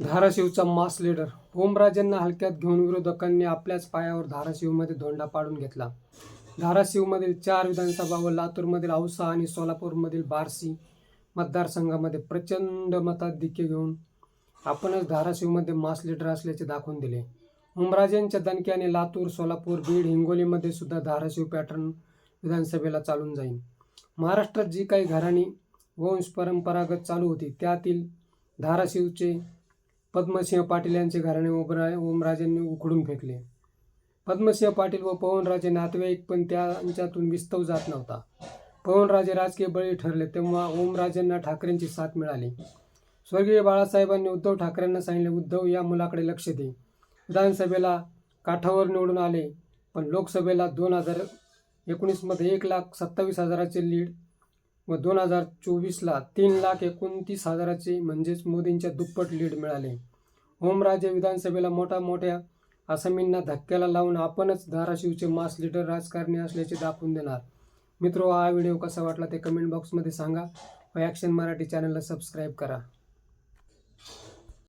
धाराशिवचा मास leader ओमराजेंना हलक्यात घेऊन विरोधकांनी आपल्याच पायावर धाराशिवमध्ये धोंडा पाडून घेतला. धाराशिवमधील चार विधानसभा व लातूरमधील औसा आणि सोलापूरमधील बार्शी मतदारसंघामध्ये प्रचंड मताधिक्य घेऊन आपणच धाराशिवमध्ये मास लीडर असल्याचे दाखवून दिले. ओमराजेंच्या दणक्याने लातूर सोलापूर बीड हिंगोलीमध्ये सुद्धा धाराशिव पॅटर्न विधानसभेला चालून जाईल महाराष्ट्रात जी काही घराणी वंश परंपरागत चालू होती त्यातील धाराशिवचे पद्मसिंह पाटील यांचे घराणे ओमरा ओमराजेंनी उखडून फेकले. पद्मसिंह पाटील व पवनराजे नातेवाईक पण त्यांच्यातून विस्तव जात नव्हता. पवनराजे राजकीय बळी ठरले तेव्हा ओमराजेंना ठाकरेंची साथ मिळाली. स्वर्गीय बाळासाहेबांनी उद्धव ठाकरेंना सांगितले उद्धव या मुलाकडे लक्ष दे. विधानसभेला काठावर निवडून आले पण लोकसभेला दोन हजार एकोणीसमध्ये एक लाख सत्तावीस हजाराचे लीड व दोन हजार चोवीसला तीन लाख एकोणतीस हजाराचे म्हणजेच मोदींच्या दुप्पट लीड मिळाले. ओमराजे विधानसभेला मोठ्या मोठ्या आसामींना धक्क्याला लावून आपणच धाराशिवचे मास लीडर राजकारणी असल्याचे दाखवून देणार. मित्रो हा व्हिडिओ कसा वाटला ते कमेंट बॉक्समध्ये सांगा व ॲक्शन मराठी चॅनलला सबस्क्राईब करा.